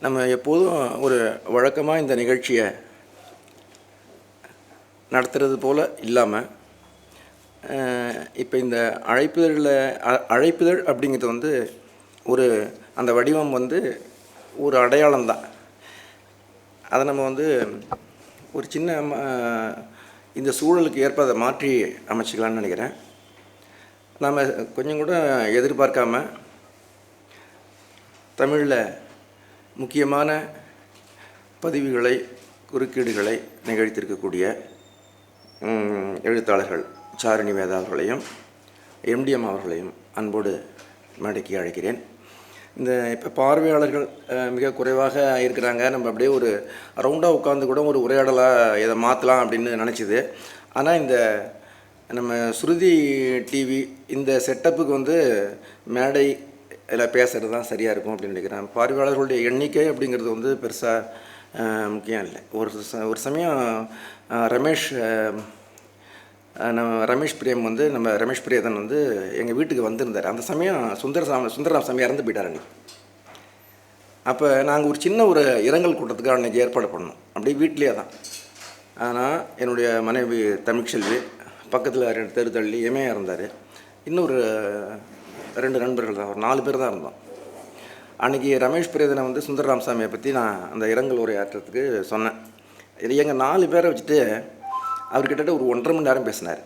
நம்ம எப்போதும் ஒரு வழக்கமாக இந்த நிகழ்ச்சியை நடத்துறது போல் இல்லாமல் இப்போ இந்த அழைப்புதழில் அ- அழைப்புதழ் அப்படிங்கிறது வந்து ஒரு அந்த வடிவம் வந்து ஒரு அடையாளம் தான். அதை நம்ம வந்து ஒரு சின்ன ம- இந்த சூழலுக்கு ஏற்ப அதை மாற்றி அமைச்சிக்கலான்னு நினைக்கிறேன். நாம் கொஞ்சம் கூட எதிர்பார்க்காம தமிழில் முக்கியமான பதிவுகளை குறுக்கீடுகளை நிகழ்த்தியிருக்கக்கூடிய எழுத்தாளர்கள் சாரணி வேதா அவர்களையும் எம்டிஎம் அவர்களையும் அன்போடு மேடைக்கு அழைக்கிறேன். இந்த இப்போ பார்வையாளர்கள் மிக குறைவாக இருக்கிறாங்க. நம்ம அப்படியே ஒரு ரவுண்டாக உட்காந்து கூட ஒரு உரையாடலாக இதை மாற்றலாம் அப்படின்னு நினச்சிது. ஆனால் இந்த நம்ம ஸ்ருதி டிவி இந்த செட்டப்புக்கு வந்து மேடை இதில் பேசுகிறது தான் சரியாக இருக்கும் அப்படின்னு நினைக்கிறேன். பார்வையாளர்களுடைய எண்ணிக்கை அப்படிங்கிறது வந்து பெருசாக முக்கியம் இல்லை. ஒரு ச ஒரு சமயம் ரமேஷ் நம்ம ரமேஷ் பிரேம் வந்து நம்ம ரமேஷ் பிரியதன் வந்து எங்கள் வீட்டுக்கு வந்திருந்தார். அந்த சமயம் சுந்தரசாமி சுந்தரராம் சாமி இறந்து போயிட்டார் அன்னைக்கு. அப்போ நாங்கள் ஒரு சின்ன ஒரு இரங்கல் கூட்டத்துக்கு அன்றைக்கி ஏற்பாடு பண்ணோம். அப்படியே வீட்லேயே தான். ஆனால் என்னுடைய மனைவி தமிழ்ச்செல்வி பக்கத்தில் ரெண்டு தெரு தள்ளி இமையாக இருந்தார். இன்னொரு ரெண்டு நண்பர்கள் தான் ஒரு நாலு பேர் தான் இருந்தோம். அன்றைக்கி ரமேஷ் பிரியதனை வந்து சுந்தர ராம்சாமியை பற்றி நான் அந்த இரங்கல் உரையாற்றுறதுக்கு சொன்னேன். இது எங்கள் நாலு பேரை வச்சுட்டு அவர் கிட்டத்தட்ட ஒரு ஒன்றரை மணி நேரம் பேசினார்.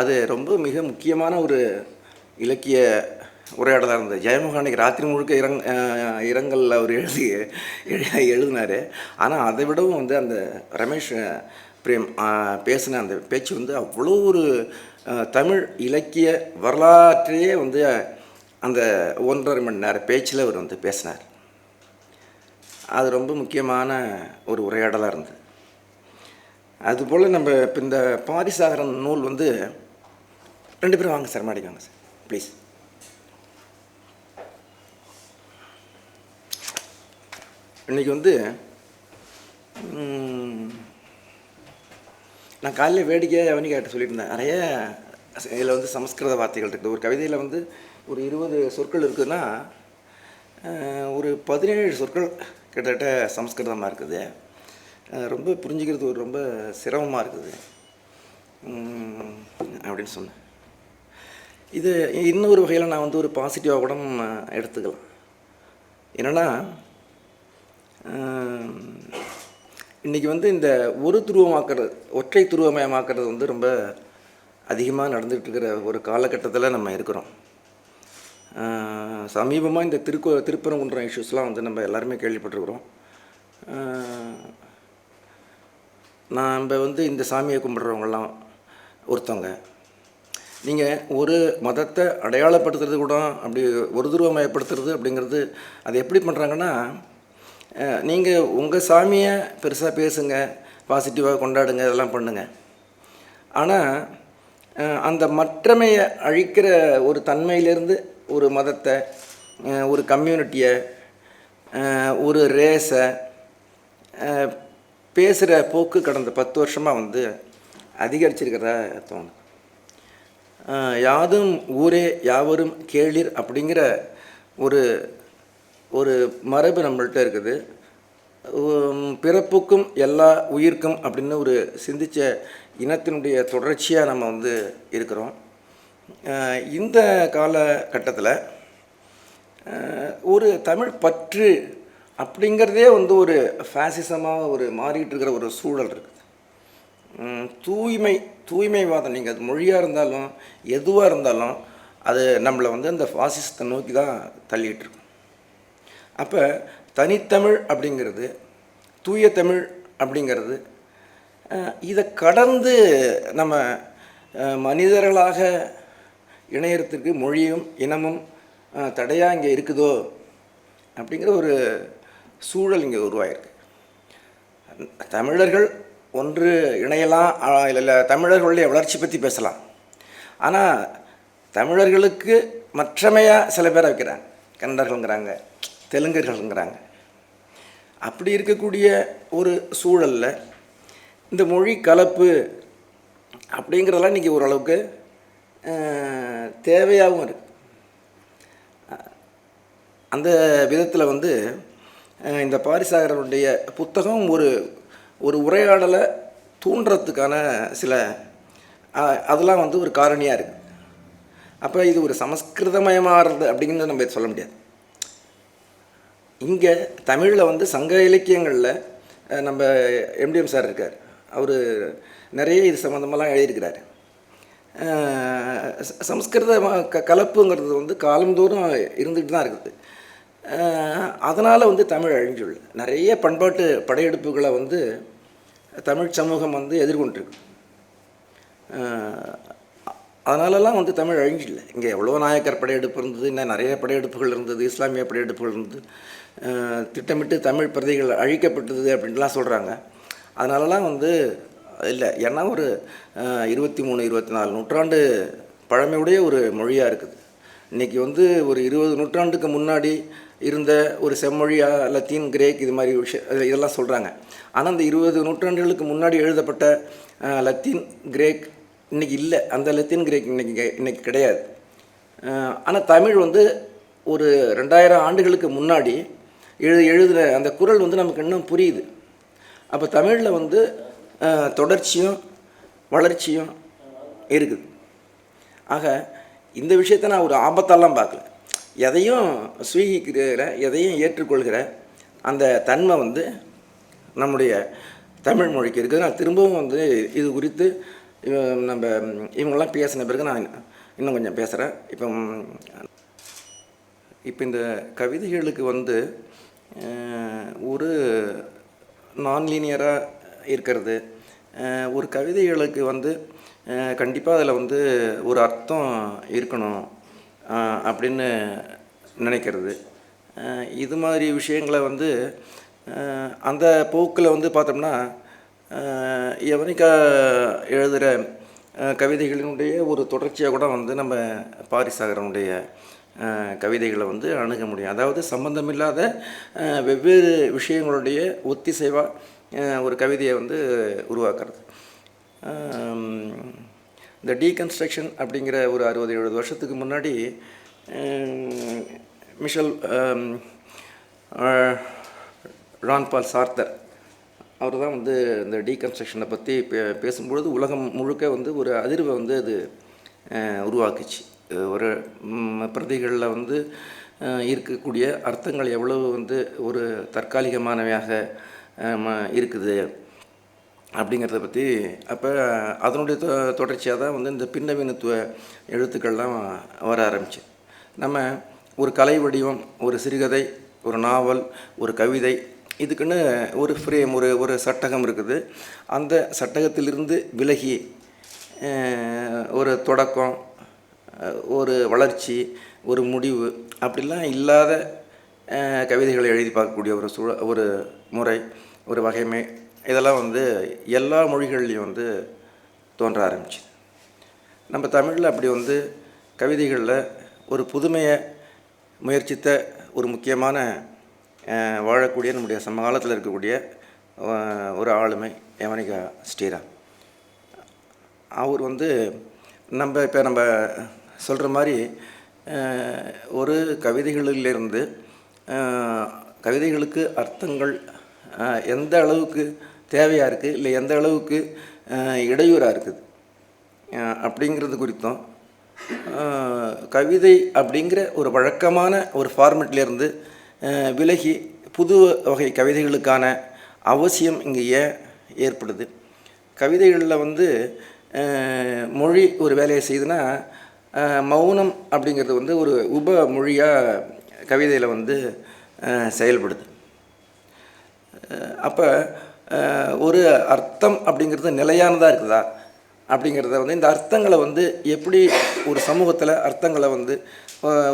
அது ரொம்ப மிக முக்கியமான ஒரு இலக்கிய உரையாடலாக இருந்தது. ஜெயமோகனுக்கு ராத்திரி முழுக்க இரங் இரங்கலில் அவர் எழுதி எழுதினார். ஆனால் அதை விடவும் வந்து அந்த ரமேஷ் பிரேம் பேசின அந்த பேச்சு வந்து அவ்வளோ ஒரு தமிழ் இலக்கிய வரலாற்றையே வந்து அந்த ஒன்றரை மணி நேர பேச்சில் அவர் வந்து பேசினார். அது ரொம்ப முக்கியமான ஒரு உரையாடலாக இருந்தது. அதுபோல் நம்ம இப்போ இந்த பாரிசாகரன் நூல் வந்து ரெண்டு பேரும் வாங்க சார் மாடிக்கு வாங்க சார் ப்ளீஸ். இன்னைக்கு வந்து நான் காலையில் வேடிக்கை அவனிக்காட்ட சொல்லிட்டு இருந்தேன். நிறைய இதில் வந்து சமஸ்கிருத வார்த்தைகள் இருக்குது. ஒரு கவிதையில் வந்து ஒரு இருபது சொற்கள் இருக்குதுன்னா ஒரு பதினேழு சொற்கள் கிட்டத்தட்ட சமஸ்கிருதமாக இருக்குது. ரொம்ப புரிஞ்சுக்கிறது ஒரு ரொம்ப சிரமமாக இருக்குது. அப்படின்னு சொன்னேன். இது இன்னொரு வகையில் நான் வந்து ஒரு பாசிட்டிவாக கூட எடுத்துக்கலாம். என்னென்னா இன்றைக்கி வந்து இந்த ஒரு துருவமாக்குறது ஒற்றை துருவமயமாக்குறது வந்து ரொம்ப அதிகமாக நடந்துகிட்ருக்கிற ஒரு காலகட்டத்தில் நம்ம இருக்கிறோம். சமீபமாக இந்த திருக்கோ திருப்பரங்குன்றம் இஷ்யூஸ்லாம் வந்து நம்ம எல்லாருமே கேள்விப்பட்டிருக்கிறோம். நாம் வந்து இந்த சாமியை கும்பிட்றவங்கெல்லாம் ஒருத்தவங்க நீங்கள் ஒரு மதத்தை அடையாளப்படுத்துறது கூட அப்படி ஒரு துருவமயப்படுத்துறது அப்படிங்கிறது அது எப்படி பண்ணுறாங்கன்னா நீங்கள் உங்கள் சாமியை பெருசாக பேசுங்க பாசிட்டிவாக கொண்டாடுங்க இதெல்லாம் பண்ணுங்க. ஆனால் அந்த மற்றமையை அழிக்கிற ஒரு தன்மையிலேருந்து ஒரு மதத்தை ஒரு கம்யூனிட்டியை ஒரு ரேஸை பேசுகிற போக்கு கடந்த பத்து வருஷமாக வந்து அதிகரிச்சிருக்கிறதா தோணும் யாதும் ஊரே யாவரும் கேளிர் அப்படிங்கிற ஒரு ஒரு மரபு நம்மள்கிட்ட இருக்குது. பிறப்புக்கும் எல்லா உயிர்க்கும் அப்படின்னு ஒரு சிந்திச்ச இனத்தினுடைய தொடர்ச்சியாக நம்ம வந்து இருக்கிறோம். இந்த காலகட்டத்தில் ஒரு தமிழ் பற்று அப்படிங்கிறதே வந்து ஒரு ஃபேசிசமாக ஒரு மாறிட்டு இருக்கிற ஒரு சூழல் இருக்குது. தூய்மை தூய்மைவாதம் நீங்கள் அது மொழியாக இருந்தாலும் எதுவாக இருந்தாலும் அது நம்மளை வந்து அந்த ஃபாசிசத்தை நோக்கி தான் தள்ளிட்டு இருக்கும் அப்போ தனித்தமிழ் அப்படிங்கிறது தூய தமிழ் அப்படிங்கிறது இதை கடந்து நம்ம மனிதர்களாக இணையறதுக்கு மொழியும் இனமும் தடையாக இங்கே இருக்குதோ அப்படிங்கிற ஒரு சூழல் இங்கே உருவாயிருக்கு. தமிழர்கள் ஒன்று இணையலாம் இல்லை தமிழர்களுடைய வளர்ச்சி பற்றி பேசலாம். ஆனால் தமிழர்களுக்கு மற்றமையாக சில பேரை வைக்கிறாங்க. கன்னடர்கள்ங்கிறாங்க. தெலுங்கர்கள்ங்கிறாங்க. அப்படி இருக்கக்கூடிய ஒரு சூழலில் இந்த மொழி கலப்பு அப்படிங்கிறதெல்லாம் இன்றைக்கி ஓரளவுக்கு தேவையாகவும் இருக்குது அந்த விதத்தில் வந்து இந்த பாரிசாகரனுடைய புத்தகம் ஒரு ஒரு உரையாடலை தூண்டுறதுக்கான சில அதெல்லாம் வந்து ஒரு காரணியாக இருக்குது அப்போ இது ஒரு சமஸ்கிருதமயமாகிறது அப்படின்னு நம்ம சொல்ல முடியாது. இங்கே தமிழில் வந்து சங்க இலக்கியங்களில் நம்ம எம்டிஎம் சார் இருக்கார். அவர் நிறைய இது சம்மந்தமெல்லாம் எழுதியிருக்கிறார். சம்ஸ்கிருத க கலப்புங்கிறது வந்து காலந்தோறும் இருந்துகிட்டு தான் இருக்குது. அதனால் வந்து தமிழ் அழிஞ்சுள்ள நிறைய பண்பாட்டு படையெடுப்புகளை வந்து தமிழ் சமூகம் வந்து எதிர்கொண்டிருக்கு. அதனாலலாம் வந்து தமிழ் அழிஞ்சில்லை. இங்கே எவ்வளோ நாயக்கர் படையெடுப்பு இருந்தது இன்னும் நிறைய படையெடுப்புகள் இருந்தது இஸ்லாமிய படையெடுப்புகள் இருந்தது. திட்டமிட்டு தமிழ் பிரதிகள் அழிக்கப்பட்டது அப்படின்லாம் சொல்கிறாங்க அதனாலலாம் வந்து இல்லை ஏன்னா ஒரு இருபத்தி மூணு இருபத்தி நாலு நூற்றாண்டு பழமையுடைய ஒரு மொழியாக இருக்குது. இன்றைக்கி வந்து ஒரு இருபது நூற்றாண்டுக்கு முன்னாடி இருந்த ஒரு செம்மொழியா லத்தீன் கிரேக் இது மாதிரி விஷயம் இதெல்லாம் சொல்கிறாங்க ஆனால் அந்த இருபது நூற்றாண்டுகளுக்கு முன்னாடி எழுதப்பட்ட லத்தீன் கிரேக் இன்றைக்கி இல்லை. அந்த லத்தீன் கிரேக் இன்னைக்கு இன்றைக்கி கிடையாது. ஆனால் தமிழ் வந்து ஒரு ரெண்டாயிரம் ஆண்டுகளுக்கு முன்னாடி எழு எழுதுகிற அந்த குரல் வந்து நமக்கு இன்னும் புரியுது. அப்போ தமிழில் வந்து தொடர்ச்சியும் வளர்ச்சியும் இருக்குது. ஆக இந்த விஷயத்த நான் ஒரு ஆபத்தாலாம் பார்க்கல. எதையும் சுவீகிக்கிற எதையும் ஏற்றுக்கொள்கிற அந்த தன்மை வந்து நம்முடைய தமிழ் மொழிக்கு இருக்குது. நான் திரும்பவும் வந்து இது குறித்து நம்ம இவங்கெல்லாம் பேசின பிறகு நான் இன்னும் கொஞ்சம் பேசுகிறேன் இப்போ இப்போ இந்த கவிதைகளுக்கு வந்து ஒரு நான்லீனியராக இருக்கிறது. ஒரு கவிதைகளுக்கு வந்து கண்டிப்பாக அதில் வந்து ஒரு அர்த்தம் இருக்கணும் அப்படின்னு நினைக்கிறது. இது மாதிரி விஷயங்களை வந்து அந்த போக்கில் வந்து பார்த்தோம்னா எவனிக்கா யவனிகா எழுதுகிற கவிதைகளினுடைய ஒரு தொடர்ச்சியாக கூட வந்து நம்ம பாரிசாகரனுடைய கவிதைகளை வந்து அணுக முடியும். அதாவது சம்பந்தமில்லாத வெவ்வேறு விஷயங்களுடைய ஒத்திசைவாக ஒரு கவிதையை வந்து உருவாக்குறது. இந்த டீகன்ஸ்ட்ரக்ஷன் அப்படிங்கிற ஒரு அறுபது எழுபது வருஷத்துக்கு முன்னாடி மிஷல் ரான்பால் சார்த்தர் அவர் தான் வந்து இந்த டீகன்ஸ்ட்ரக்ஷனை பற்றி பே பேசும்பொழுது உலகம் முழுக்க வந்து ஒரு அதிர்வை வந்து அது உருவாக்குச்சு. ஒரு பிரதிகளில் வந்து இருக்கக்கூடிய அர்த்தங்கள் எவ்வளவு வந்து ஒரு தற்காலிகமானவையாக ம- இருக்குது அப்படிங்கிறத பற்றி அப்போ அதனுடைய தொ தொடர்ச்சியாக தான் வந்து இந்த பின்னவீனத்துவ எழுத்துக்கள்லாம் வர ஆரம்பிச்சு. நம்ம ஒரு கலை வடிவம் ஒரு சிறுகதை ஒரு நாவல் ஒரு கவிதை இதுக்குன்னு ஒரு ஃப்ரேம் ஒரு ஒரு சட்டகம் இருக்குது. அந்த சட்டகத்திலிருந்து விலகி ஒரு தொடக்கம் ஒரு வளர்ச்சி ஒரு முடிவு அப்படிலாம் இல்லாத கவிதைகளை எழுதி பார்க்கக்கூடிய ஒரு சூழ ஒரு முறை ஒரு வகைமை இதெல்லாம் வந்து எல்லா மொழிகள்லேயும் வந்து தோன்ற ஆரம்பிச்சு நம்ம தமிழில் அப்படி வந்து கவிதைகளில் ஒரு புதுமையை முயற்சித்த ஒரு முக்கியமான வாழக்கூடிய நம்முடைய சமகாலத்தில் இருக்கக்கூடிய ஒரு ஆளுமை யவனிகா ஸ்ரீராம். அவர் வந்து நம்ம இப்போ நம்ம சொல்கிற மாதிரி ஒரு கவிதைகளிலிருந்து கவிதைகளுக்கு அர்த்தங்கள் எந்த அளவுக்கு தேவையாக இருக்குது இல்லை எந்த அளவுக்கு இடையூறாக இருக்குது அப்படிங்கிறது குறித்தும் கவிதை அப்படிங்கிற ஒரு வழக்கமான ஒரு ஃபார்மெட்லேருந்து விலகி புது வகை கவிதைகளுக்கான அவசியம் இங்கே ஏன் ஏற்படுது. கவிதைகளில் வந்து மொழி ஒரு வேலையை செய்யுதுன்னா மௌனம் அப்படிங்கிறது வந்து ஒரு உப மொழியாக கவிதையில் வந்து செயல்படுது. அப்போ ஒரு அர்த்தம் அப்படிங்கிறது நிலையானதாக இருக்குதா? அப்படிங்கிறத வந்து இந்த அர்த்தங்களை வந்து எப்படி ஒரு சமூகத்தில் அர்த்தங்களை வந்து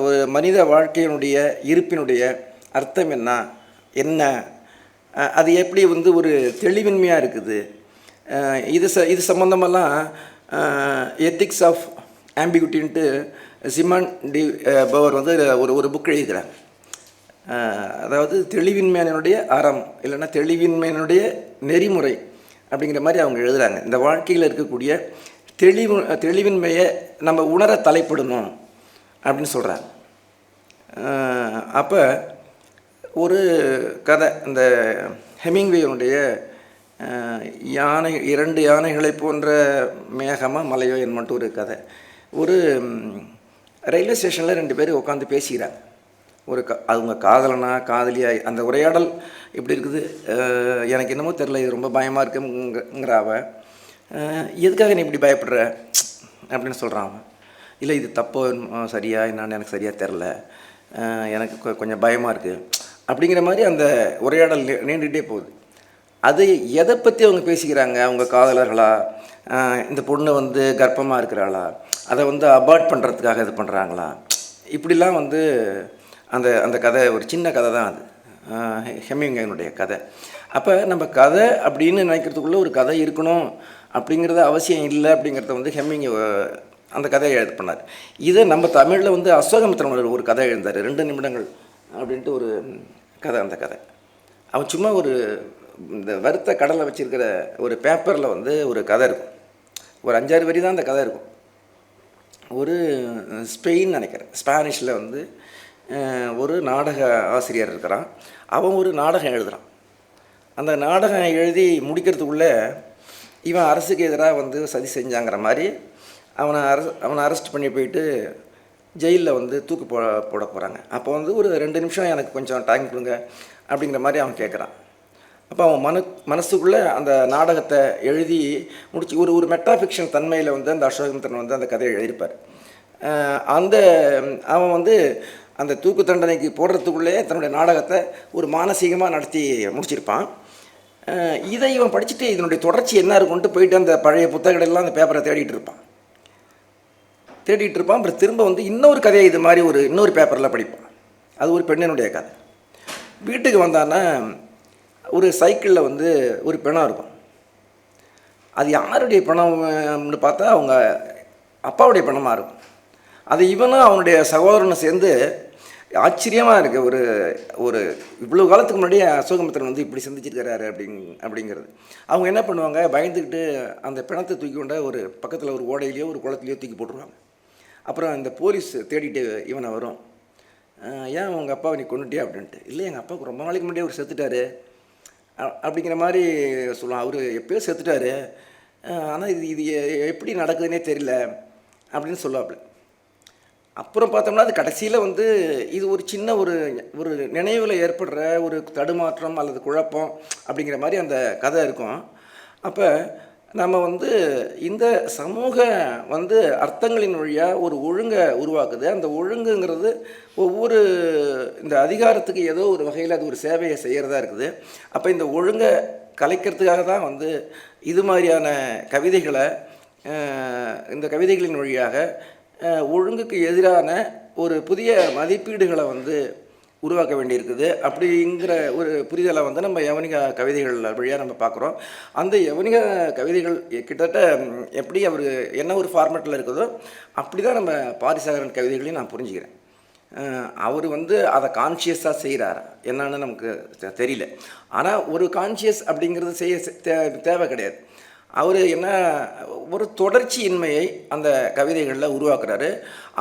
ஒரு மனித வாழ்க்கையினுடைய இருப்பினுடைய அர்த்தம் என்ன? என்ன அது எப்படி வந்து ஒரு தெளிவின்மையாக இருக்குது? இது ச இது சம்மந்தமெல்லாம் ethics of ambiguity Simone de Beauvoir வந்து ஒரு ஒரு புக் எழுதிக்கிறாங்க அதாவது தெளிவின்மையினுடைய அறம் இல்லைன்னா தெளிவின்மையினுடைய நெறிமுறை அப்படிங்கிற மாதிரி அவங்க எழுதுகிறாங்க இந்த வாழ்க்கையில் இருக்கக்கூடிய தெளிவு தெளிவின்மையை நம்ம உணர தலைப்படணும் அப்படின்னு சொல்கிறாங்க அப்போ ஒரு கதை. இந்த ஹெமிங்வேனுடைய யானை இரண்டு யானைகளை போன்ற மேகமாக மலையோ என்னமன்ட்டு ஒரு கதை. ஒரு ரயில்வே ஸ்டேஷனில் ரெண்டு பேர் உட்காந்து பேசிக்கிறாங்க. ஒரு க அவங்க காதலனா காதலியா அந்த உரையாடல் இப்படி இருக்குது? எனக்கு என்னமோ தெரில இது ரொம்ப பயமாக இருக்குங்கிற அவ. எதுக்காக நீ இப்படி பயப்படுற? அப்படின்னு சொல்கிறான் அவன். இல்லை இது தப்போ சரியா என்னான்னு எனக்கு சரியாக தெரில எனக்கு கொஞ்சம் பயமாக இருக்குது அப்படிங்கிற மாதிரி அந்த உரையாடல் நீண்டுகிட்டே போகுது. அது எதை பற்றி அவங்க பேசிக்கிறாங்க? அவங்க காதலர்களா? இந்த பொண்ணு வந்து கர்ப்பமாக இருக்கிறாளா? அதை வந்து அபார்ட் பண்ணுறதுக்காக இது பண்ணுறாங்களா இப்படிலாம் வந்து அந்த அந்த கதை ஒரு சின்ன கதை தான் அது. ஹெமிங்கனுடைய கதை. அப்போ நம்ம கதை அப்படின்னு நினைக்கிறதுக்குள்ளே ஒரு கதை இருக்கணும் அப்படிங்கிறது அவசியம் இல்லை அப்படிங்கிறத வந்து ஹெம்மிங் அந்த கதையை எழுத பண்ணார். இதை நம்ம தமிழில் வந்து அசோகமித்திரன் ஒரு கதை எழுந்தார். ரெண்டு நிமிடங்கள். அப்படின்ட்டு ஒரு கதை அந்த கதை. அவன் சும்மா ஒரு இந்த வறுத்த கடலை வச்சுருக்கிற ஒரு பேப்பரில் வந்து ஒரு கதை இருக்கும். ஒரு அஞ்சாறு வரி தான் அந்த கதை இருக்கும். ஒரு ஸ்பெயின் நினைக்கிறேன். ஸ்பானிஷில் வந்து ஒரு நாடக ஆசிரியர் இருக்கிறான். அவன் ஒரு நாடகம் எழுதுகிறான் அந்த நாடகம் எழுதி முடிக்கிறதுக்குள்ளே இவன் அரசுக்கு எதிராக வந்து சதி செஞ்சாங்கிற மாதிரி அவனை அரசு அவனை அரெஸ்ட் பண்ணி போயிட்டு ஜெயிலில் வந்து தூக்கு போ போட போகிறாங்க அப்போ வந்து ஒரு ரெண்டு நிமிஷம் எனக்கு கொஞ்சம் டைம் கொடுங்க அப்படிங்கிற மாதிரி அவன் கேட்குறான் அப்போ அவன் மன மனசுக்குள்ளே அந்த நாடகத்தை எழுதி முடிச்சு ஒரு ஒரு மெட்டாஃபிக்ஷன் தன்மையில் வந்து அந்த அசோகமித்திரன் வந்து அந்த கதையை எழுதியிருப்பார். அந்த அவன் வந்து அந்த தூக்கு தண்டனைக்கு போடுறதுக்குள்ளே தன்னுடைய நாடகத்தை ஒரு மானசீகமாக நடத்தி முடிச்சிருப்பான். இதை இவன் படிச்சுட்டு இதனுடைய தொடர்ச்சி என்ன இருக்குன்ட்டு போயிட்டு அந்த பழைய புத்தகங்களெல்லாம் அந்த பேப்பரை தேடிட்டு இருப்பான். தேடிட்டு இருப்பான். அப்புறம் திரும்ப வந்து இன்னொரு கதையை இது மாதிரி ஒரு இன்னொரு பேப்பரில் படிப்பான். அது ஒரு பெண்ணினுடைய கதை. வீட்டுக்கு வந்தான்னா ஒரு சைக்கிளில் வந்து ஒரு பிணம் இருக்கும். அது யாருடைய பிணம்னு பார்த்தா அவங்க அப்பாவுடைய பிணமாக இருக்கும். அது இவனும் அவனுடைய சகோதரனும் சேர்ந்து ஆச்சரியமாக இருக்கு. ஒரு ஒரு இவ்வளோ காலத்துக்கு முன்னாடி அசோகமித்திரன் வந்து இப்படி சிந்திச்சிருக்கிறாரு அப்படிங் அப்படிங்கிறது. அவங்க என்ன பண்ணுவாங்க? பயந்துக்கிட்டு அந்த பிணத்தை தூக்கி கொண்ட ஒரு பக்கத்தில் ஒரு ஓடையிலையோ ஒரு குளத்துலையோ தூக்கி போட்டுருவாங்க. அப்புறம் இந்த போலீஸ் தேடிட்டு இவனை வரும். ஏன் உங்கள் அப்பாவை நீ கொண்டுட்டியா அப்படின்ட்டு. இல்லை எங்கள் அப்பாவுக்கு ரொம்ப நாளைக்கு முன்னாடியே அவர் செத்துட்டாரு. அப்படிங்கிற மாதிரி சொல்லலாம் அவர் எப்பயோ செத்துட்டாரு. ஆனால் இது இது எப்படி நடக்குதுன்னே தெரியல. அப்படின்னு சொல்லுவாப்புல. அப்புறம் பார்த்தோம்னா அது கடைசியில் வந்து இது ஒரு சின்ன ஒரு ஒரு நினைவில் ஏற்படுற ஒரு தடுமாற்றம் அல்லது குழப்பம் அப்படிங்கிற மாதிரி அந்த கதை இருக்கும். அப்போ நம்ம வந்து இந்த சமூக வந்து அர்த்தங்களின் வழியாக ஒரு ஒழுங்கை உருவாக்குது. அந்த ஒழுங்குங்கிறது ஒவ்வொரு இந்த அதிகாரத்துக்கு ஏதோ ஒரு வகையில் அது ஒரு சேவையை செய்கிறதா இருக்குது. அப்போ இந்த ஒழுங்கை கலைக்கிறதுக்காக தான் வந்து இது மாதிரியான கவிதைகளை இந்த கவிதைகளின் வழியாக ஒழுங்குக்கு எதிரான ஒரு புதிய மதிப்பீடுகளை வந்து உருவாக்க வேண்டியிருக்குது. அப்படிங்கிற ஒரு புரிதலை வந்து நம்ம யவனிக கவிதைகள் வழியாக நம்ம பார்க்குறோம். அந்த யவனிக கவிதைகள் கிட்டத்தட்ட எப்படி அவர் என்ன ஒரு ஃபார்மேட்டில் இருக்குதோ அப்படி தான் நம்ம பாரிசாகரன் கவிதைகளையும் நான் புரிஞ்சுக்கிறேன். அவர் வந்து அதை கான்ஷியஸாக செய்கிறார் என்னன்னு நமக்கு தெரியல. ஆனால் ஒரு கான்ஷியஸ் அப்படிங்கிறது செய்ய தேவை கிடையாது. அவர் என்ன ஒரு தொடர்ச்சி இன்மையை அந்த கவிதைகளில் உருவாக்குறாரு.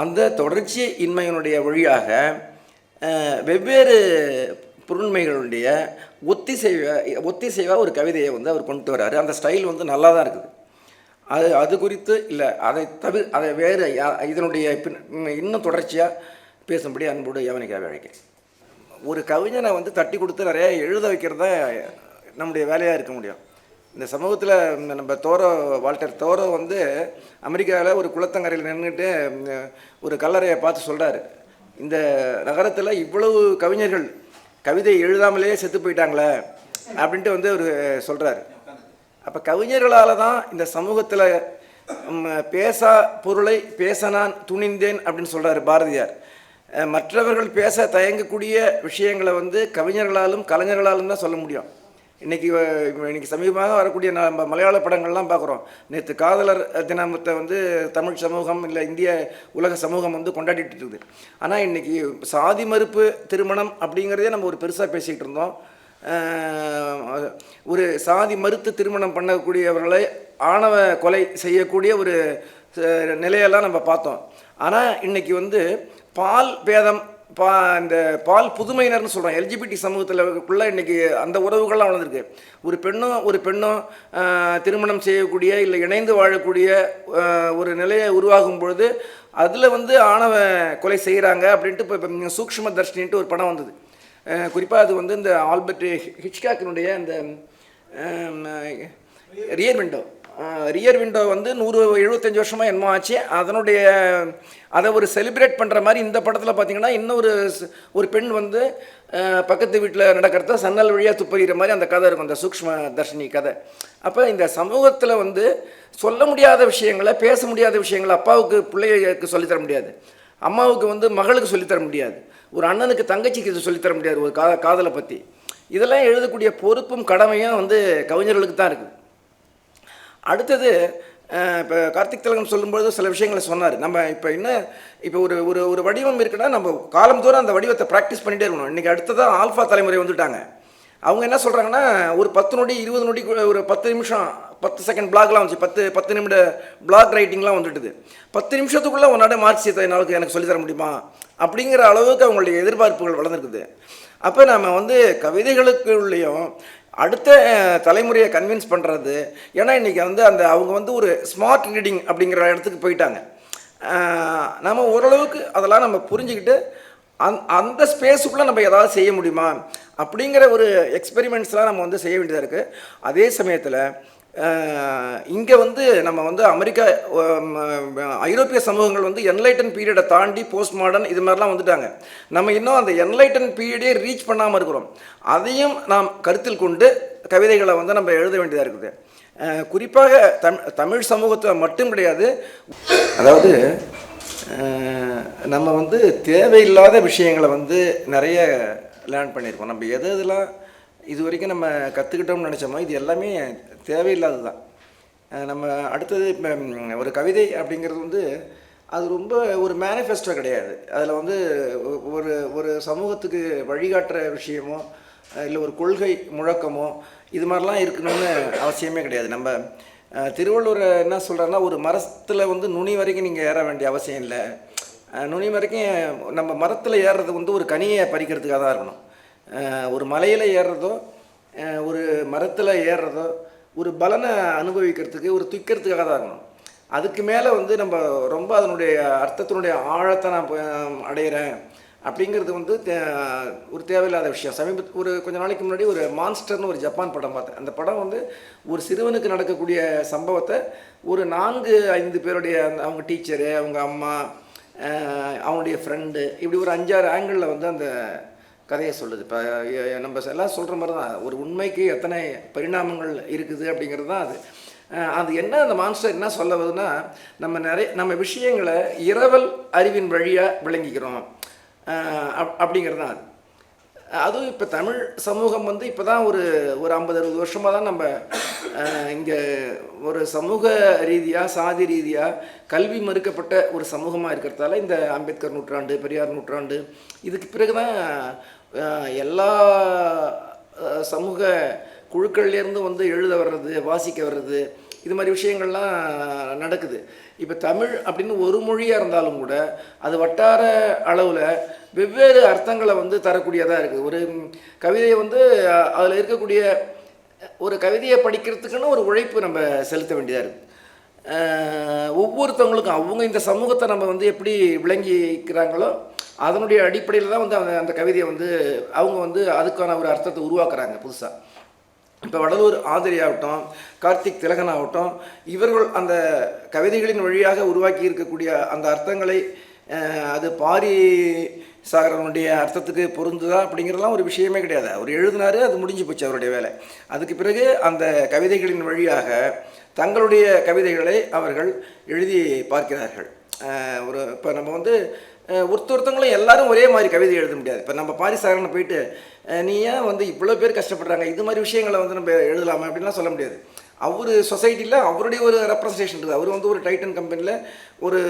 அந்த தொடர்ச்சி இன்மையினுடைய வழியாக வெவ்வேறு பொருண்மைகளுடைய ஒத்திசைவ ஒத்திசைவாக ஒரு கவிதையை வந்து அவர் கொண்டு வர்றாரு. அந்த ஸ்டைல் வந்து நல்லா தான் இருக்குது. அது அது குறித்து இல்லை அதை தவிர அதை வேறு இதனுடைய பின் இன்னும் தொடர்ச்சியாக பேசும்படி அன்போடு யவனிக்காக அழைக்கிறேன் ஒரு கவிஞனை வந்து தட்டி கொடுத்து நிறையா எழுத வைக்கிறத நம்முடைய வேலையாக இருக்க முடியும். இந்த சமூகத்தில் நம்ம தோரோ வால்டர் தோரோ வந்து அமெரிக்காவில் ஒரு குளத்தங்கரையில் நின்றுட்டு ஒரு கல்லறையை பார்த்து சொல்கிறாரு இந்த நகரத்தில் இவ்வளவு கவிஞர்கள் கவிதை எழுதாமலேயே செத்து போயிட்டாங்களே அப்படின்ட்டு வந்து அவர் சொல்கிறாரு அப்போ கவிஞர்களால் தான் இந்த சமூகத்தில் பேசா பொருளை பேச நான் துணிந்தேன் அப்படின்னு சொல்கிறார் பாரதியார். மற்றவர்கள் பேச தயங்கக்கூடிய விஷயங்களை வந்து கவிஞர்களாலும் கலைஞர்களாலும் தான் சொல்ல முடியும். இன்றைக்கி இன்னைக்கு சமீபமாக வரக்கூடிய நம்ம மலையாள படங்கள்லாம் பார்க்குறோம். நேற்று காதலர் தினத்தை வந்து தமிழ் சமூகம் இல்லை இந்திய உலக சமூகம் வந்து கொண்டாடிட்டு இருக்குது. ஆனால் இன்றைக்கி சாதி மறுப்பு திருமணம் அப்படிங்கிறதே நம்ம ஒரு பெருசாக பேசிக்கிட்டு இருந்தோம். ஒரு சாதி மறுத்து திருமணம் பண்ணக்கூடியவர்களை ஆணவ கொலை செய்யக்கூடிய ஒரு நிலையெல்லாம் நம்ம பார்த்தோம். ஆனால் இன்றைக்கி வந்து பால் பேதம் பா இந்த பால் புதுமையினர்னு சொல்கிறோம் எல்ஜிபிடி சமூகத்தில் இன்னைக்கு அந்த உறவுகள்லாம் வளர்ந்துருக்கு. ஒரு பெண்ணும் ஒரு பெண்ணும் திருமணம் செய்யக்கூடிய இல்லை இணைந்து வாழக்கூடிய ஒரு நிலையை உருவாகும் பொழுது அதில் வந்து ஆணவ கொலை செய்கிறாங்க அப்படின்ட்டு இப்போ இப்போ சூக்ஷ்ம தர்ஷினின்ட்டு ஒரு படம் வந்தது. குறிப்பாக அது வந்து இந்த ஆல்பர்ட் ஹிச்காக்கினுடைய அந்த ரியர் விண்டோ. ரியர் விண்டோ வந்து நூறு எழுபத்தஞ்சு வருஷமாக என்னமோ ஆச்சு. அதனுடைய அதை ஒரு செலிப்ரேட் பண்ணுற மாதிரி இந்த படத்தில் பார்த்தீங்கன்னா இன்னொரு ஒரு பெண் வந்து பக்கத்து வீட்டில் நடக்கிறத சன்னல் வழியாக துப்பறிகிற மாதிரி அந்த கதை இருக்கும். அந்த சூக்ஷ்ம தர்ஷினி கதை. அப்போ இந்த சமூகத்தில் வந்து சொல்ல முடியாத விஷயங்களை பேச முடியாத விஷயங்களை அப்பாவுக்கு பிள்ளைகளுக்கு சொல்லித்தர முடியாது. அம்மாவுக்கு வந்து மகளுக்கு சொல்லித்தர முடியாது. ஒரு அண்ணனுக்கு தங்கச்சிக்கு இது சொல்லித்தர முடியாது ஒரு கா காதலை பற்றி இதெல்லாம் எழுதக்கூடிய பொறுப்பும் கடமையும் வந்து கவிஞர்களுக்கு தான் இருக்குது அடுத்தது இப்போ கார்த்திக் திலகம் சொல்லும்போது சில விஷயங்களை சொன்னார். நம்ம இப்போ என்ன இப்போ ஒரு ஒரு ஒரு வடிவம் இருக்குன்னா நம்ம காலம் தூரம் அந்த வடிவத்தை ப்ராக்டிஸ் பண்ணிகிட்டே இருக்கணும். இன்றைக்கி அடுத்ததான் ஆல்ஃபா தலைமுறை வந்துட்டாங்க. அவங்க என்ன சொல்கிறாங்கன்னா ஒரு பத்து நொடி இருபது நொடி ஒரு பத்து நிமிஷம் பத்து செகண்ட் பிளாக்லாம் வந்துச்சு. பத்து பத்து நிமிட பிளாக் ரைட்டிங்லாம் வந்துட்டுது. பத்து நிமிஷத்துக்குள்ளே உன்னாட மார்க்சியத்தை நாளுக்கு எனக்கு சொல்லித்தர முடியுமா? அப்படிங்கிற அளவுக்கு அவங்களுடைய எதிர்பார்ப்புகள் வளர்ந்துருக்குது. அப்போ நம்ம வந்து கவிதைகளுக்குள்ளேயும் அடுத்த தலைமுறையை கன்வின்ஸ் பண்ணுறது ஏன்னா இன்றைக்கி வந்து அந்த அவங்க வந்து ஒரு ஸ்மார்ட் ரீடிங் அப்படிங்கிற இடத்துக்கு போயிட்டாங்க. நம்ம ஓரளவுக்கு அதெல்லாம் நம்ம புரிஞ்சுக்கிட்டு அந் அந்த ஸ்பேஸுக்குள்ளே நம்ம ஏதாவது செய்ய முடியுமா? அப்படிங்கிற ஒரு எக்ஸ்பெரிமெண்ட்ஸ்லாம் நம்ம வந்து செய்ய வேண்டியதாக இருக்குது அதே சமயத்தில் இங்கே வந்து நம்ம வந்து அமெரிக்கா ஐரோப்பிய சமூகங்கள் வந்து என்லைட்டன் பீரியடை தாண்டி போஸ்ட் மாடர்ன் இது மாதிரிலாம் வந்துட்டாங்க. நம்ம இன்னும் அந்த என்லைட்டன் பீரியடே ரீச் பண்ணாமல் இருக்கிறோம். அதையும் நாம் கருத்தில் கொண்டு கவிதைகளை வந்து நம்ம எழுத வேண்டியதாக இருக்குது. குறிப்பாக தமிழ் தமிழ் சமூகத்தில் மட்டும் கிடையாது அதாவது நம்ம வந்து தேவையில்லாத விஷயங்களை வந்து நிறைய லேர்ன் பண்ணியிருக்கோம். நம்ம எது எதெல்லாம் இது வரைக்கும் நம்ம கற்றுக்கிட்டோம்னு நினச்சோமோ இது எல்லாமே தேவையில்லாதது தான் நம்ம அடுத்தது இப்போ ஒரு கவிதை அப்படிங்கிறது வந்து அது ரொம்ப ஒரு மேனிஃபெஸ்டோ கிடையாது. அதில் வந்து ஒரு ஒரு சமூகத்துக்கு வழிகாட்டுற விஷயமோ இல்லை ஒரு கொள்கை முழக்கமோ இது மாதிரிலாம் இருக்கணும்னு அவசியமே கிடையாது. நம்ம திருவள்ளுவர் என்ன சொல்கிறாருன்னா ஒரு மரத்தில் வந்து நுனி வரைக்கும் நீங்கள் ஏற வேண்டிய அவசியம் இல்லை. நுனி வரைக்கும் நம்ம மரத்தில் ஏறுறது வந்து ஒரு கனியை பறிக்கிறதுக்காக தான் இருக்கணும் ஒரு மலையில் ஏறுறதோ ஒரு மரத்தில் ஏறுறதோ ஒரு பலனை அனுபவிக்கிறதுக்கு ஒரு துய்க்கிறதுக்காக தான் இருக்கணும். அதுக்கு மேலே வந்து நம்ம ரொம்ப அதனுடைய அர்த்தத்தினுடைய ஆழத்தை நான் அடையிறேன் அப்படிங்கிறது வந்து தே- ஒரு தேவையில்லாத விஷயம். சமீப ஒரு கொஞ்ச நாளைக்கு முன்னாடி ஒரு மான்ஸ்டர்னு ஒரு ஜப்பான் படம் பார்த்தேன். அந்த படம் வந்து ஒரு சிறுவனுக்கு நடக்கக்கூடிய சம்பவத்தை ஒரு நான்கு ஐந்து பேருடைய அந்த அவங்க டீச்சரு அவங்க அம்மா அவனுடைய ஃப்ரெண்டு இப்படி ஒரு அஞ்சாறு ஆங்கிளில் வந்து அந்த கதையை சொல்லுது. இப்போ நம்ம எல்லாம் சொல்கிற மாதிரி தான் ஒரு உண்மைக்கு எத்தனை பரிணாமங்கள் இருக்குது அப்படிங்கிறது தான் அது அது என்ன அந்த மான்ஸ்டர் என்ன சொல்ல வருதுன்னா நம்ம நிறைய நம்ம விஷயங்களை இரவல் அறிவின் வழியாக விளங்கிக்கிறோம். அப்- அப்படிங்கிறது தான் அது. அதுவும் இப்போ தமிழ் சமூகம் வந்து இப்போ தான் ஒரு ஒரு ஐம்பது அறுபது வருஷமாக தான் நம்ம இங்கே ஒரு சமூக ரீதியாக சாதி ரீதியாக கல்வி மறுக்கப்பட்ட ஒரு சமூகமாக இருக்கிறதால இந்த அம்பேத்கர் நூற்றாண்டு பெரியார் நூற்றாண்டு இதுக்கு பிறகு தான் எல்லா சமூக குழுக்கள்லேருந்து வந்து எழுத வர்றது வாசிக்க வர்றது இது மாதிரி விஷயங்கள்லாம் நடக்குது. இப்போ தமிழ் அப்படின்னு ஒரு மொழியாக இருந்தாலும் கூட அது வட்டார அளவில் வெவ்வேறு அர்த்தங்களை வந்து தரக்கூடியதாக இருக்குது. ஒரு கவிதையை வந்து அதில் இருக்கக்கூடிய ஒரு கவிதையை படிக்கிறதுக்குன்னு ஒரு உழைப்பு நம்ம செலுத்த வேண்டியதாக இருக்குது. ஒவ்வொருத்தவங்களுக்கும் அவங்க இந்த சமூகத்தை நம்ம வந்து எப்படி விளங்கிக்கிறாங்களோ அதனுடைய அடிப்படையில் தான் வந்து அந்த அந்த கவிதையை வந்து அவங்க வந்து அதுக்கான ஒரு அர்த்தத்தை உருவாக்குறாங்க புதுசாக இப்போ வடலூர் ஆதிரி ஆகட்டும் கார்த்திக் திலகன் ஆகட்டும் இவர்கள் அந்த கவிதைகளின் வழியாக உருவாக்கி இருக்கக்கூடிய அந்த அர்த்தங்களை அது பாரி சாகரனுடைய அர்த்தத்துக்கு பொருந்துதா அப்படிங்கிறதெல்லாம் ஒரு விஷயமே கிடையாது. அவர் எழுதினாரு அது முடிஞ்சு போச்சு அவருடைய வேலை. அதுக்கு பிறகு அந்த கவிதைகளின் வழியாக தங்களுடைய கவிதைகளை அவர்கள் எழுதி பார்க்கிறார்கள். ஒரு இப்போ நம்ம வந்து ஒருத்த ஒருத்தவங்களும் எல்லாரும் ஒரே மாதிரி கவிதை எழுத முடியாது. இப்போ நம்ம பாரிசாரனை போயிட்டு நீ ஏன் வந்து இவ்வளோ பேர் கஷ்டப்படுறாங்க? இது மாதிரி விஷயங்களை வந்து நம்ம எழுதலாமா அப்படின்லாம் சொல்ல முடியாது. அவர் சொசைட்டியில் அவருடைய ஒரு ரெப்ரசன்டேஷன் இருக்குது. அவர் வந்து ஒரு டைட்டன் கம்பெனியில் ஒரு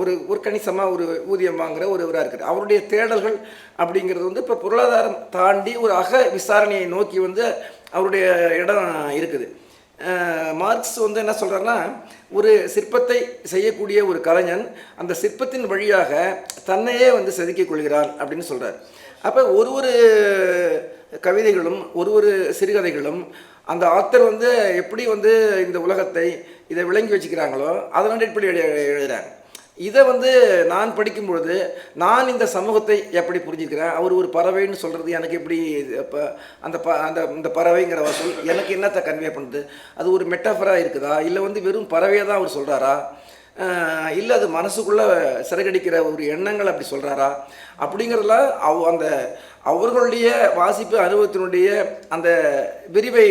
ஒரு ஒரு கணிசமாக ஒரு ஊதியம் வாங்குகிற ஒரு இவராக இருக்கார். அவருடைய தேடல்கள் அப்படிங்கிறது வந்து இப்போ பொருளாதாரம் தாண்டி ஒரு அக விசாரணையை நோக்கி வந்து அவருடைய இடம் இருக்குது. மார்க்ஸ் வந்து என்ன சொல்கிறாருன்னா ஒரு சிற்பத்தை செய்யக்கூடிய ஒரு கலைஞன் அந்த சிற்பத்தின் வழியாக தன்னையே வந்து செதுக்கிக் கொள்கிறான் அப்படின்னு சொல்கிறார் அப்போ ஒரு ஒரு கவிதைகளும் ஒரு ஒரு சிறுகதைகளும் அந்த ஆத்தர் வந்து எப்படி வந்து இந்த உலகத்தை இதை விளங்கி வச்சுக்கிறாங்களோ அதன் அடிப்படை எழுதுகிறாங்க இதை வந்து நான் படிக்கும் பொழுது நான் இந்த சமூகத்தை எப்படி புரிஞ்சுக்கிறேன்? அவர் ஒரு பறவைன்னு சொல்கிறது எனக்கு எப்படி இப்போ அந்த ப அந்த இந்த பறவைங்கிற சொல் எனக்கு என்னத்தை கன்வே பண்ணுது? அது ஒரு மெட்டாஃபராக இருக்குதா? இல்லை வந்து வெறும் பறவையை தான் அவர் சொல்கிறாரா இல்லை அது மனசுக்குள்ளே சிறகடிக்கிற ஒரு எண்ணங்கள் அப்படி சொல்கிறாரா அப்படிங்கிறதுல அவ் அந்த அவர்களுடைய வாசிப்பு அனுபவத்தினுடைய அந்த விரிவை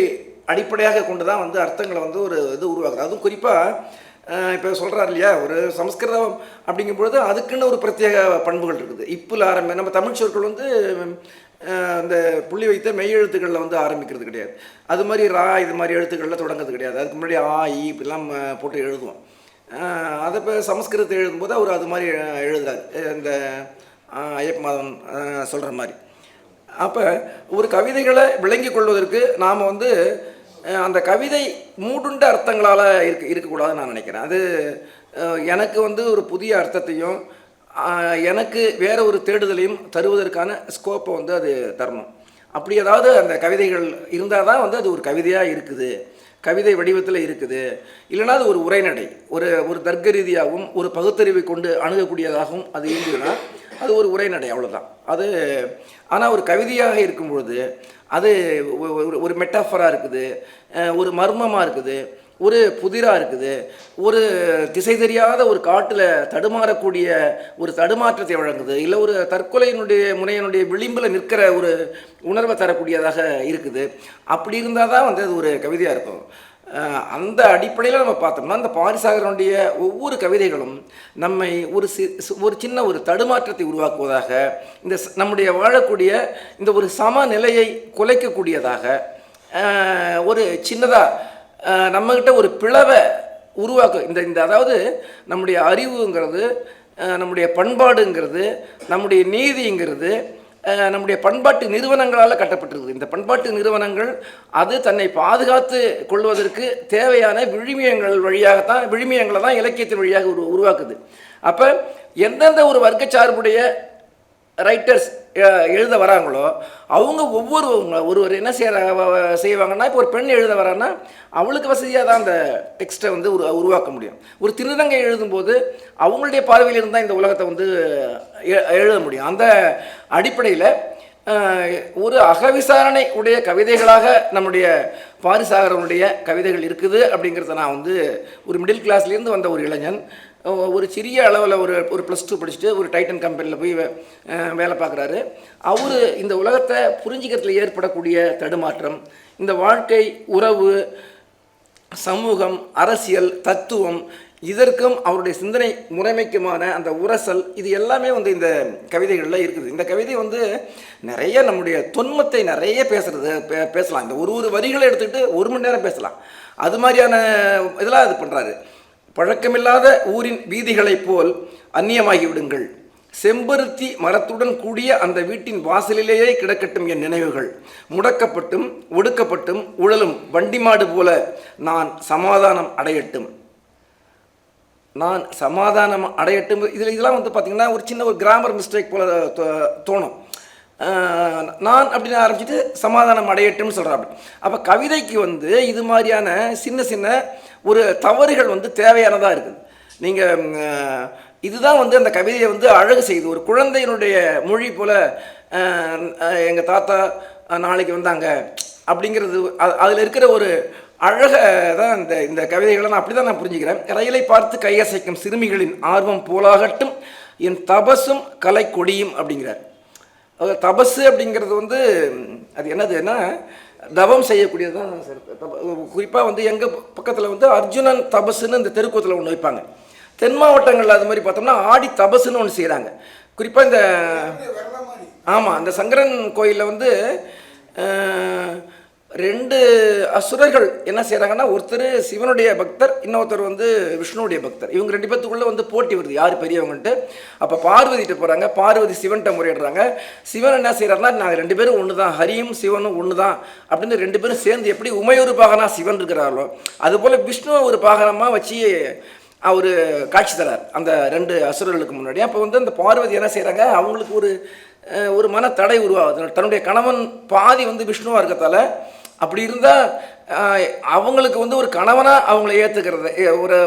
அடிப்படையாக கொண்டு தான் வந்து அர்த்தங்களை வந்து ஒரு இது உருவாக்குது. அதுவும் குறிப்பாக இப்போ சொல்கிறார் இல்லையா ஒரு சமஸ்கிருதம் அப்படிங்கும் பொழுது அதுக்குன்னு ஒரு பிரத்யேக பண்புகள் இருக்குது. இப்பில் ஆரம்பி நம்ம தமிழ் சொற்கள் வந்து அந்த இந்த புள்ளி வைத்த மெய் எழுத்துக்களில் வந்து ஆரம்பிக்கிறது கிடையாது. அது மாதிரி ரா இது மாதிரி எழுத்துக்களில் தொடங்கிறது கிடையாது. அதுக்கு முன்னாடி ஆ இ இப்படிலாம் போட்டு எழுதுவோம். அதை இப்போ சமஸ்கிருதத்தை எழுதும்போது அவர் அது மாதிரி அஹ், எழுதுறாரு. இந்த ஐயப்ப மாதம் சொல்கிற மாதிரி. அப்போ ஒரு கவிதைகளை விளங்கி கொள்வதற்கு நாம் வந்து அந்த கவிதை மூடுண்ட அர்த்தங்களால் இருக்க இருக்கக்கூடாதுன்னு நான் நினைக்கிறேன். அது எனக்கு வந்து ஒரு புதிய அர்த்தத்தையும் எனக்கு வேற ஒரு தேடுதலையும் தருவதற்கான ஸ்கோப்பை வந்து அது தரணும். அப்படி ஏதாவது அந்த கவிதைகள் இருந்தால் தான் வந்து அது ஒரு கவிதையாக இருக்குது கவிதை வடிவத்தில் இருக்குது. இல்லைன்னா அது ஒரு உரைநடை ஒரு ஒரு தர்க்க ரீதியாகவும் ஒரு பகுத்தறிவை கொண்டு அணுகக்கூடியதாகவும் அது இருந்ததுன்னா அது ஒரு உரைநடை அவ்வளோதான் அது ஆனால் ஒரு கவிதையாக இருக்கும் பொழுது அது ஒரு ஒரு மெட்டாஃபராக இருக்குது ஒரு மர்மமாக இருக்குது ஒரு புதிராக இருக்குது ஒரு திசை தெரியாத ஒரு காட்டில் தடுமாறக்கூடிய ஒரு தடுமாற்றத்தை வழங்குது இல்லை ஒரு தற்கொலையினுடைய முனையினுடைய விளிம்பில் நிற்கிற ஒரு உணர்வை தரக்கூடியதாக இருக்குது. அப்படி இருந்தால் தான் வந்து அது ஒரு கவிதையாக இருக்கும். அந்த அடிப்படையில் நம்ம பார்த்தோம்னா அந்த பாரிசாகரனுடைய ஒவ்வொரு கவிதைகளும் நம்மை ஒரு சி ஒரு சின்ன ஒரு தடுமாற்றத்தை உருவாக்குவதாக இந்த நம்முடைய வாழக்கூடிய இந்த ஒரு சமநிலையை குலைக்கக்கூடியதாக ஒரு சின்னதாக நம்மக்கிட்ட ஒரு பிளவை உருவாக்க இந்த இந்த அதாவது நம்முடைய அறிவுங்கிறது நம்முடைய பண்பாடுங்கிறது நம்முடைய நீதிங்கிறது நம்முடைய பண்பாட்டு நிறுவனங்களால் கட்டப்பட்டிருக்கு இந்த பண்பாட்டு நிறுவனங்கள் அது தன்னை பாதுகாத்து கொள்வதற்கு தேவையான விழுமியங்கள் வழியாகத்தான் விழுமியங்களை தான் இலக்கியத்தின் வழியாக உரு உருவாக்குது. அப்போ எந்தெந்த ஒரு வர்க்கச்சார்புடைய ரைட்டர்ஸ் எழுத வராங்களோ அவங்க ஒவ்வொருவங்க ஒருவர் என்ன செய்கிற செய்வாங்கன்னா இப்போ ஒரு பெண் எழுத வரான்னா அவளுக்கு வசதியாக தான் அந்த டெக்ஸ்ட்டை வந்து உரு உருவாக்க முடியும். ஒரு திருநங்கை எழுதும்போது அவங்களுடைய பார்வையில் இருந்தால் இந்த உலகத்தை வந்து எ- எழுத முடியும். அந்த அடிப்படையில் ஒரு அகவிசாரணை உடைய கவிதைகளாக நம்முடைய பாரிசாகரனுடைய கவிதைகள் இருக்குது அப்படிங்கிறத நான் வந்து ஒரு மிடில் கிளாஸ்லேருந்து வந்த ஒரு இளைஞன் ஒரு சிறிய அளவில் ஒரு ஒரு ப்ளஸ் டூ படிச்சுட்டு ஒரு டைட்டன் கம்பெனியில் போய் வேலை பார்க்குறாரு. அவர் இந்த உலகத்தை புரிஞ்சிக்கிறதுல ஏற்படக்கூடிய தடுமாற்றம் இந்த வாழ்க்கை உறவு சமூகம் அரசியல் தத்துவம் இதற்கும் அவருடைய சிந்தனை முறைமைக்குமான அந்த உரசல் இது எல்லாமே வந்து இந்த கவிதைகளில் இருக்குது. இந்த கவிதை வந்து நிறைய நம்முடைய தொன்மத்தை நிறைய பேசுறது பே- பேசலாம். இந்த ஒரு ஒரு வரிகளை எடுத்துக்கிட்டு ஒரு மணி நேரம் பேசலாம். அது மாதிரியான இதெல்லாம் இது பண்ணுறாரு பழக்கமில்லாத ஊரின் வீதிகளைப் போல் அந்நியமாகி விடுங்கள் செம்பருத்தி மரத்துடன் கூடிய அந்த வீட்டின் வாசலிலேயே கிடக்கட்டும் என் நினைவுகள். முடக்கப்பட்டும் ஒடுக்கப்பட்டும் உழலும் வண்டி மாடு போல நான் சமாதானம் அடையட்டும். நான் சமாதானம் அடையட்டும். இதில் இதெல்லாம் வந்து பார்த்திங்கன்னா ஒரு சின்ன ஒரு கிராமர் மிஸ்டேக் போல தோ- தோணும். நான் அப்படின்னு ஆரம்பிச்சுட்டு சமாதானம் அடையட்டும்னு சொல்கிறாங்க அப்போ கவிதைக்கு வந்து இது மாதிரியான சின்ன சின்ன ஒரு தவறுகள் வந்து தேவையானதாக இருக்குது. நீங்கள் இதுதான் வந்து அந்த கவிதையை வந்து அழகு செய்யுது ஒரு குழந்தையினுடைய மொழி போல் எங்கள் தாத்தா நாளைக்கு வந்தாங்க அப்படிங்கிறது அதில் இருக்கிற ஒரு அழக தான் இந்த இந்த கவிதைகளை நான் அப்படி தான் நான் புரிஞ்சுக்கிறேன். ரயிலை பார்த்து கையசைக்கும் சிறுமிகளின் ஆர்வம் போலாகட்டும் என் தபசும் கலை கொடியும் அப்படிங்கிறார் தபசு அப்படிங்கிறது வந்து அது என்னதுன்னா தவம் செய்யக்கூடியது தான் குறிப்பாக வந்து எங்கள் பக்கத்தில் வந்து அர்ஜுனன் தபசுன்னு இந்த தெருக்கூத்தில் ஒன்று வைப்பாங்க. தென் மாவட்டங்களில் அது மாதிரி பார்த்தோம்னா ஆடி தபசுன்னு ஒன்று செய்கிறாங்க குறிப்பாக இந்த ஆமாம் இந்த சங்கரன் கோயிலில் வந்து ரெண்டு அசுரர்கள் என்ன செய்கிறாங்கன்னா ஒருத்தர் சிவனுடைய பக்தர் இன்னொருத்தர் வந்து விஷ்ணுவுடைய பக்தர். இவங்க ரெண்டு பேத்துக்குள்ளே வந்து போட்டி வருது யார் பெரியவங்கன்ட்டு. அப்போ பார்வதிட்டு போகிறாங்க பார்வதி சிவன்கிட்ட முறையிடுறாங்க. சிவன் என்ன செய்கிறாருன்னா நாங்கள் ரெண்டு பேரும் ஒன்று தான் ஹரியும் சிவனும் ஒன்று தான் அப்படின்னு ரெண்டு பேரும் சேர்ந்து எப்படி உமையொரு பாகனா சிவன் இருக்கிறாரோ அதுபோல் விஷ்ணுவை ஒரு பாகனமாக வச்சு அவர் காட்சி தரார் அந்த ரெண்டு அசுரர்களுக்கு முன்னாடி. அப்போ வந்து அந்த பார்வதி என்ன செய்கிறாங்க அவங்களுக்கு ஒரு ஒரு மன தடை உருவாகுது. தன்னுடைய கணவன் பாதி வந்து விஷ்ணுவாக இருக்கிறதால அப்படி இருந்தால் அவங்களுக்கு வந்து ஒரு கணவனாக அவங்கள ஏற்றுக்கிறது ஒரு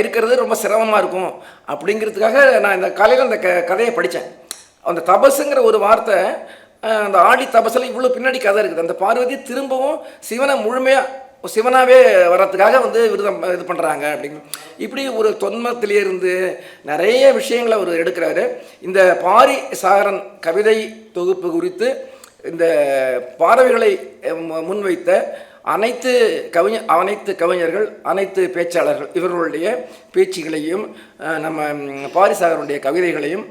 இருக்கிறது ரொம்ப சிரமமாக இருக்கும். அப்படிங்கிறதுக்காக நான் இந்த காலையில் அந்த க கதையை படித்தேன் அந்த தபசுங்கிற ஒரு வார்த்தை அந்த ஆடி தபசில் இவ்வளோ பின்னாடி கதை இருக்குது. அந்த பார்வதி திரும்பவும் சிவனை முழுமையாக சிவனாகவே வர்றதுக்காக வந்து விருதம் இது பண்ணுறாங்க அப்படின்னு. இப்படி ஒரு தொன்மத்திலேருந்து நிறைய விஷயங்களை அவர் எடுக்கிறாரு. இந்த பாரி சாகரன் கவிதை தொகுப்பு குறித்து இந்த பார்வைகளை முன்வைத்த அனைத்து கவிஞர் அனைத்து கவிஞர்கள் அனைத்து பேச்சாளர்கள் இவர்களுடைய பேச்சுகளையும் நம்ம பாரிசாகருடைய கவிதைகளையும்